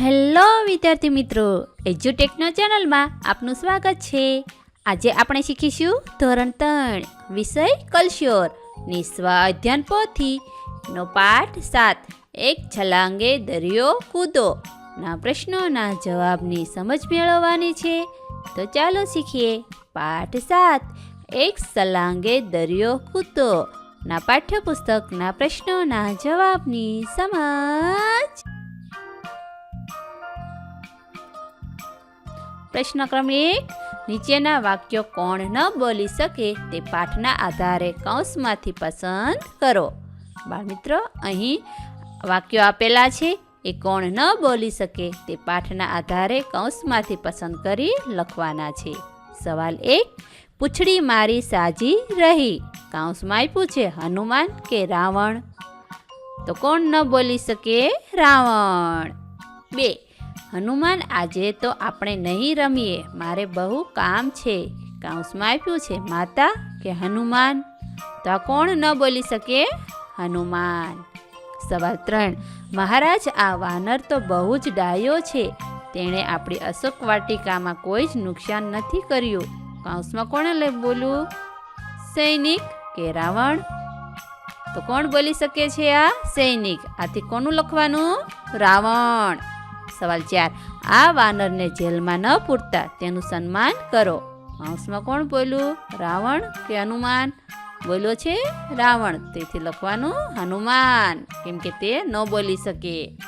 Hello વિદ્યાર્થી મિત્રો એજ્યુટેકનો ચેનલમાં આપનું સ્વાગત છે. આજે આપણે શીખીશું ધોરણ ત્રણ, વિષય કલ્શ્યોર. નિસ્વ અધ્યયન પોથી, નો પાઠ સાત, એક છલાંગે દરિયો કૂદો. ના પ્રશ્નોના જવાબની સમજ મેળવવાની છે. તો ચાલો શીખીએ પાઠ સાત, એક સલાંગે દરિયો કૂદો. ના પાઠ્યપુસ્તકના પ્રશ્નોના જવાબની સમજ. પ્રશ્ન ક્રમ એક નીચેના વાક્યો કોણ ન બોલી શકે તે પાઠના આધારે કૌંસમાંથી પસંદ કરો. બાળમિત્રો, અહીં વાક્યો આપેલા છે, એ કોણ ન બોલી શકે તે પાઠના આધારે કૌંસમાંથી પસંદ કરી લખવાના છે. સવાલ એક, પૂછડી મારી સાજી રહી. કૌંસમાં આપ્યું છે, હનુમાન કે રાવણ? તો કોણ ન બોલી શકે? રાવણ. બે હનુમાન, આજે તો આપણે નહીં રમીએ. મારે બહુ કામ છે. કાંસમાં આપ્યું છે, માતા, કે હનુમાન? તો આ કોણ ન બોલી શકે? હનુમાન. સવાલ ત્રણ. મહારાજ, આ વાનર તો બહુ જ ડાયો છે. તેણે આપણી અશોક વાટિકામાં કોઈ જ નુકસાન નથી કર્યું. કાંસમાં કોણે લઈ બોલું? સૈનિક, કે રાવણ? તો કોણ બોલી શકે છે આ? સૈનિક. આથી કોનું લખવાનું? રાવણ. સવાલ ચાર, આ વાનરને જેલમાં ન પૂરતા તેનું સન્માન કરો. માઉસમાં કોણ બોલ્યું? રાવણ કે હનુમાન? બોલ્યો છે રાવણ. તેથી લખવાનું હનુમાન, કેમ કે તે ન બોલી શકે.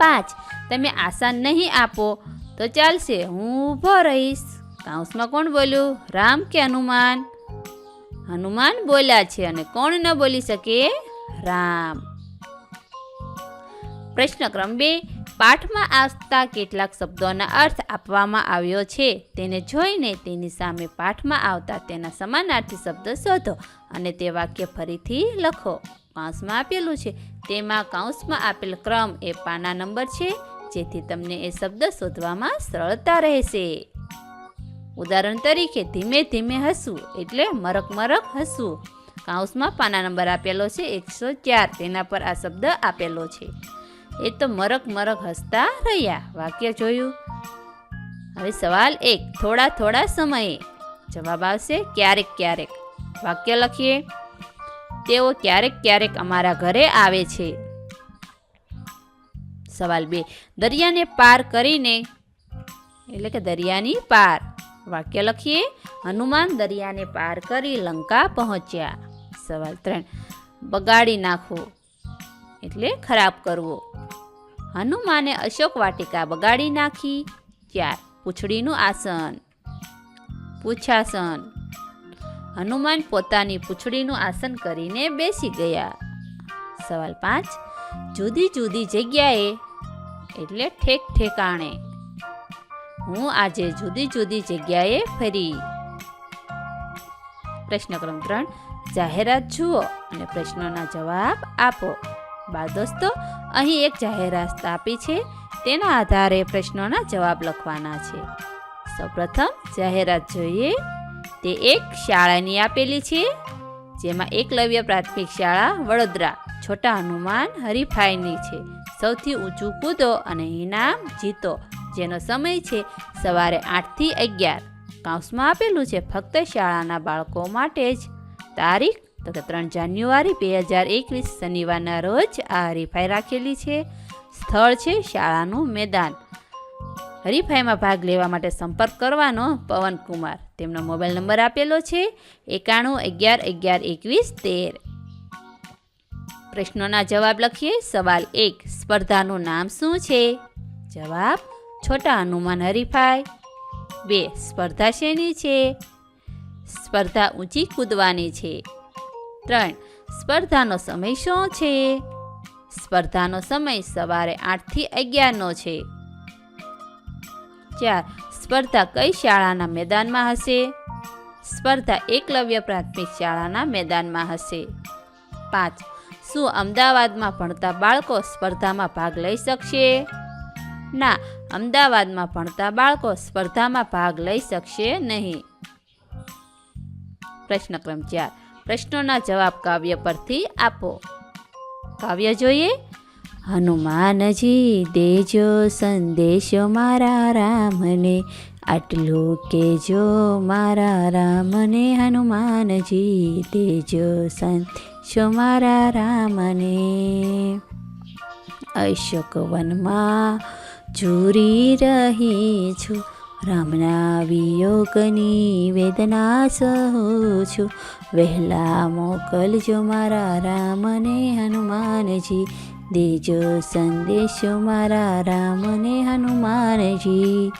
પાંચ, તમે આસાન નહીં આપો. તો ચાલશે, હું ઊભો રહીશ. કાઉસમાં કોણ બોલ્યું? રામ કે હનુમાન? હનુમાન બોલ્યા છે અને કોણ ન બોલી શકે? રામ. પ્રશ્ન ક્રમ બે પાઠમાં આવતા કેટલાક શબ્દોના અર્થ આપવામાં આવ્યો છે. તેને જોઈને તેની સામે પાઠમાં આવતા તેના સમાનાર્થી શબ્દ શોધો અને તે વાક્ય ફરીથી લખો. કૌંસમાં આપેલું છે, તેમાં કૌંસમાં આપેલ ક્રમ એ પાના નંબર છે, જેથી તમને એ શબ્દ શોધવામાં સરળતા રહેશે. ઉદાહરણ તરીકે, ધીમે ધીમે હસવું એટલે મરક મરક હસવું. કાઉસમાં પાના નંબર આપેલો છે એકસો ચાર, તેના પર આ શબ્દ આપેલો છે. એ તો મરક મરક હસતા રહ્યા. વાક્ય જોયું. હવે સવાલ એક, થોડા થોડા સમયે. જવાબ આવશે, ક્યારેક ક્યારેક. વાક્ય લખીએ. તેઓ ક્યારેક ક્યારેક અમારા ઘરે આવે છે. સવાલ બે, દરિયાને પાર કરીને. એટલે કે દરિયાની પાર. વાક્ય લખીએ. હનુમાન દરિયાને પાર કરી લંકા પહોંચ્યા. સવાલ ત્રણ, બગાડી નાખવો એટલે ખરાબ કરવો. હનુમાને અશોક વાટિકા બગાડી નાખી. ચાર પૂંછડીનું આસન. પૂછાસન. હનુમાન પોતાની પૂંછડીનું આસન કરીને બેસી ગયા. સવાલ પાંચ. જુદી જુદી જગ્યાએ, એટલે ઠેક ઠેકાણે. હું આજે જુદી જુદી જગ્યાએ ફરી. પ્રશ્ન ક્રમ ત્રણ. જાહેરાત જુઓ અને પ્રશ્નોના જવાબ આપો. બાળ દોસ્તો અહીં એક જાહેરાત આપી છે. તેના આધારે પ્રશ્નોના જવાબ લખવાના છે. સૌપ્રથમ જાહેરાત જોઈએ. તે એક શાળાની આપેલી છે, જેમાં એકલવ્ય પ્રાથમિક શાળા વડોદરા. છોટા હનુમાન હરીફાઈની છે. સૌથી ઊંચું કૂદો અને ઇનામ જીતો, જેનો સમય છે સવારે આઠથી અગિયાર. કાઉન્સમાં આપેલું છે, ફક્ત શાળાના બાળકો માટે જ. તારીખ તો કે ત્રણ જાન્યુઆરી બે હજાર એકવીસ શનિવારના રોજ આ હરીફાઈ રાખેલી છે. સ્થળ છે શાળાનું મેદાન. હરીફાઈમાં ભાગ લેવા માટે સંપર્ક કરવાનો પવનકુમાર તેમનો મોબાઈલ નંબર આપેલો છે એકાણું અગિયાર અગિયાર એકવીસ તેર. પ્રશ્નોના જવાબ લખીએ. સવાલ એક, સ્પર્ધાનું નામ શું છે? જવાબ, છોટા હનુમાન હરીફાઈ. બે, સ્પર્ધા શેની છે? સ્પર્ધા ઊંચી કૂદવાની છે. ત્રણ. સ્પર્ધાનો સમય શું છે? સ્પર્ધાનો સમય સવારે આઠથી અગિયારનો છે. ચાર. સ્પર્ધા કઈ શાળાના મેદાનમાં હશે? સ્પર્ધા એકલવ્ય પ્રાથમિક શાળાના મેદાનમાં હશે. પાંચ. શું અમદાવાદમાં ભણતા બાળકો સ્પર્ધામાં ભાગ લઈ શકશે? ના, અમદાવાદમાં ભણતા બાળકો સ્પર્ધામાં ભાગ લઈ શકશે નહીં. પ્રશ્ન ક્રમ ચાર. પ્રશ્નોના જવાબ કાવ્ય પરથી આપો. કાવ્ય જોઈએ. હનુમાનજી, દેજો સંદેશો મારા રામને. આટલું કેજો મારા રામને. હનુમાનજી, દેજો સંદેશો મારા રામને. અશોકવનમાં ઝૂરી રહી છું. રામના વિયોગની વેદના સહું છું વહેલા મોકલજો મારા રામને હનુમાનજી. દેજો સંદેશો મારા રામને હનુમાનજી.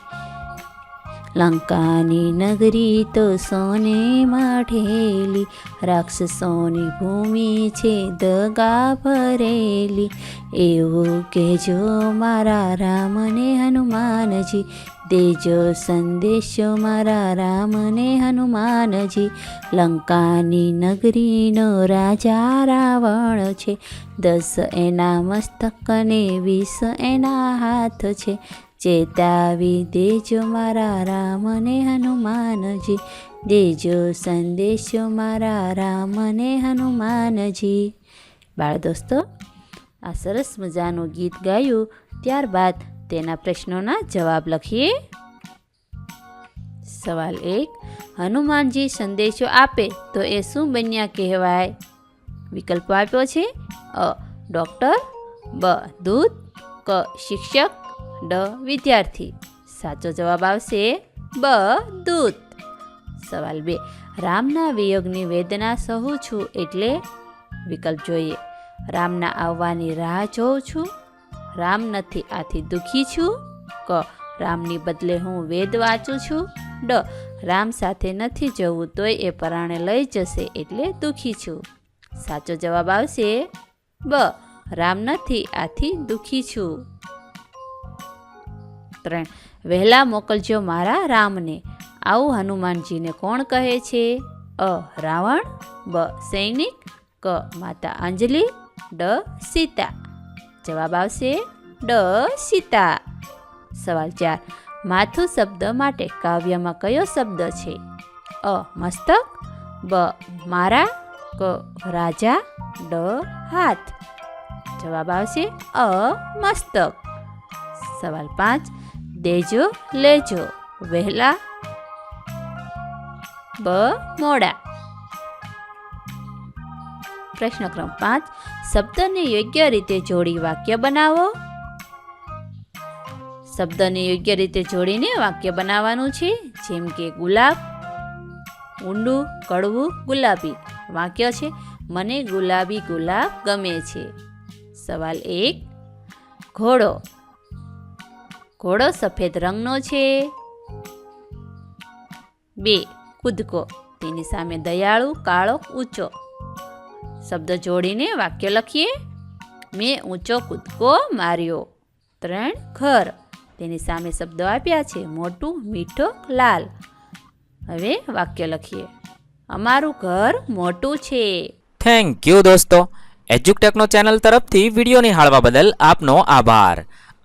લંકાની નગરી તો સોને માઠેલી, રાક્ષસોની ભૂમિ છે દગા ભરેલી. એવું કહેજો મારા રામને હનુમાનજી, દેજો સંદેશો મારા રામને હનુમાનજી. લંકાની નગરીનો રાજા રાવણ છે, દસ એના મસ્તક અને વીસ એના હાથ છે. ચેતાવી દેજો મારા રામને હનુમાનજી. દેજો સંદેશો મારા રામને હનુમાનજી. બાળ દોસ્તો, આ સરસ મજાનું ગીત ગાયું. ત્યારબાદ તેના પ્રશ્નોના જવાબ લખીએ. સવાલ એક, હનુમાનજી સંદેશો આપે તો એ શું બન્યા કહેવાય? વિકલ્પ આપ્યો છે અ, ડૉક્ટર, બ દૂત ક, શિક્ષક ડ વિદ્યાર્થી. સાચો જવાબ આવશે બ દૂત. સવાલ બે. રામના વિયોગની વેદના સહું છું એટલે વિકલ્પ જોઈએ. રામના આવવાની રાહ જોઉં છું. રામ નથી આથી દુઃખી છું. ક. રામની બદલે હું વેદ વાંચું છું. ડ. રામ સાથે નથી જવું તોય એ પરાણે લઈ જશે એટલે દુઃખી છું. સાચો જવાબ આવશે બ. રામ નથી આથી દુઃખી છું. ત્રણ. વહેલા મોકલજો મારા રામને. આવું હનુમાનજીને કોણ કહે છે? અ, રાવણ, બ, સૈનિક, ક, માતા અંજલિ, ડ, સીતા. જવાબ આવશે ડ, સીતા. સવાલ ચાર. માથું શબ્દ માટે કાવ્યમાં કયો શબ્દ છે? અ, મસ્તક, બ, મારા, ક, રાજા, ડ, હાથ. જવાબ આવશે અ, મસ્તક. સવાલ પાંચ. દેજો, લેજો. વહેલા. બ, મોડા. પ્રશ્ન ક્રમ પાંચ. શબ્દને યોગ્ય રીતે જોડી વાક્ય બનાવો. શબ્દને યોગ્ય રીતે જોડીને વાક્ય બનાવવાનું છે, જેમ કે ગુલાબ, ઊંડું, કડવું, ગુલાબી. વાક્ય છે, મને ગુલાબી ગુલાબ ગમે છે. સવાલ એક, ઘોડો ઘોડો સફેદ રંગનો છે. બે, કૂદકો. તેની સામે દયાળુ, કાળો, ઊંચો. શબ્દ જોડીને વાક્ય લખીએ. મેં ઊંચો કૂદકો માર્યો. ત્રણ, ઘર. તેની સામે શબ્દો આપ્યા છે, મોટું, મીઠો, લાલ. હવે વાક્ય લખીએ. અમારું ઘર મોટું છે. થેન્ક યુ દોસ્તો. એજ્યુકટેકનો ચેનલ તરફથી વીડિયો નિહાળવા બદલ આપનો આભાર.